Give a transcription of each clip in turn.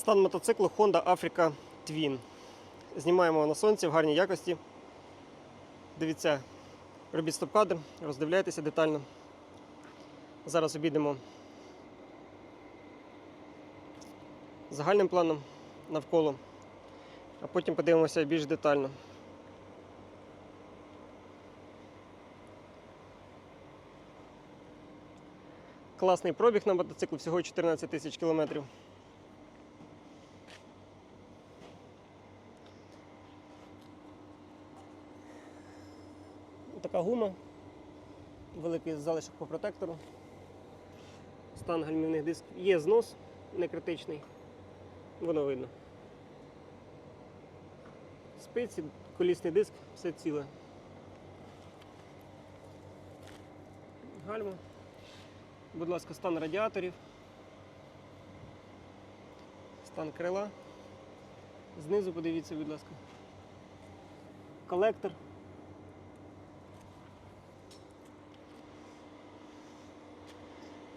Стан мотоциклу Honda Africa Twin. Знімаємо на сонці в гарній якості. Дивіться, робіть стоп-кадр, роздивляйтеся детально. Зараз обійдемо загальним планом навколо, а потім подивимося більш детально. Класний пробіг на мотоциклу, всього 14 тисяч кілометрів. Така гума, великий залишок по протектору, стан гальмівних дисків. Є знос не критичний, воно видно. Спиці, колісний диск, все ціле. Гальма. Будь ласка, стан радіаторів, стан крила. Знизу подивіться, будь ласка. Колектор.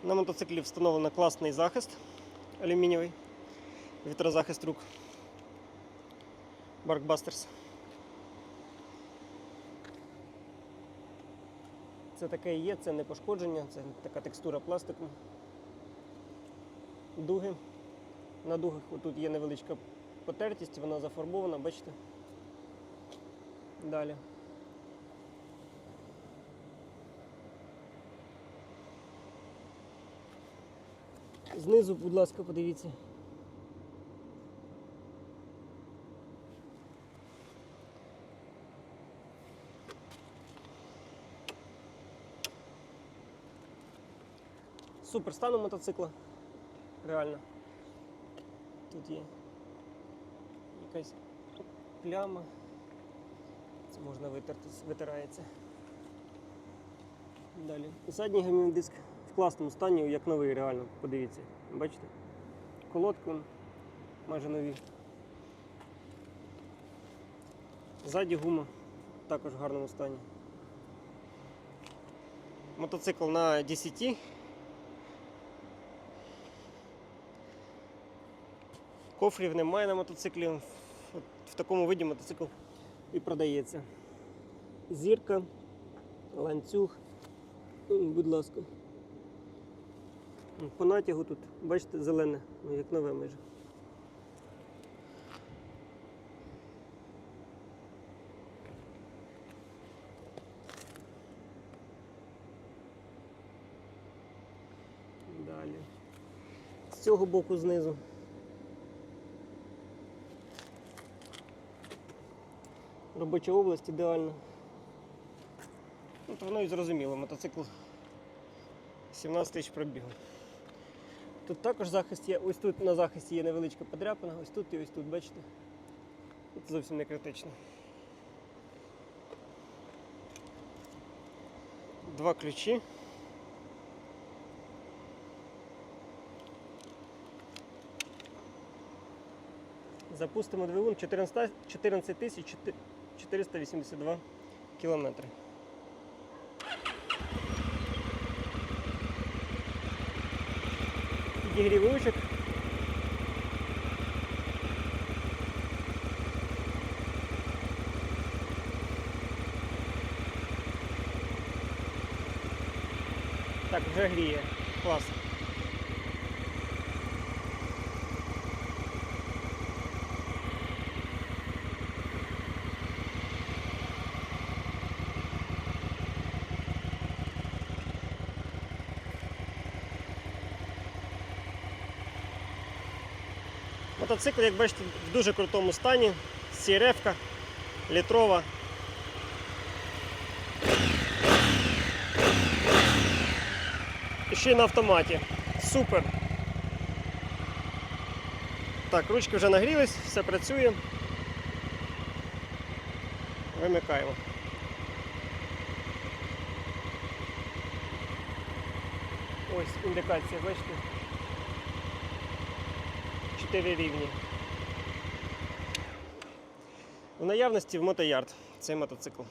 На мотоциклі встановлено класний захист алюмінієвий, вітрозахист рук Barkbusters. Це таке і є, це не пошкодження, це така текстура пластику. Дуги. На дугах тут є невеличка потертість, вона зафарбована, бачите? Далі. Знизу, будь ласка, подивіться. Супер стан у мотоцикла. Реально. Тут є якась пляма. Це можна витерти, витирається. Далі. Задній гальмівний диск в класному стані, як новий, реально, подивіться. Бачите? Колодки майже нові. Ззаді гума також в гарному стані. Мотоцикл на 10. Кофрів немає на мотоциклі. От В такому виді мотоцикл і продається. Зірка, ланцюг. Будь ласка. М, По натягу тут, бачите, зелене, ну як нове майже. Далі. З цього боку знизу. Робоча область ідеальна. Ну, то воно і зрозуміло, мотоцикл 17 тисяч пробігу. Тут також захист є, ось тут на захисті є невеличка подряпина, ось тут і ось тут, бачите? Це зовсім не критично. Два ключі. Запустимо двигун 14 14 482 кілометри. Підігрів ручок. Так, вже гріє. Клас. Мотоцикл, як бачите, в дуже крутому стані. CRF, літрова. І ще й на автоматі. Супер. Так, ручки вже нагрілись, все працює. Вимикаємо. Ось індикація, бачите? 4 рівні. У наявності в мотоярд цей мотоцикл.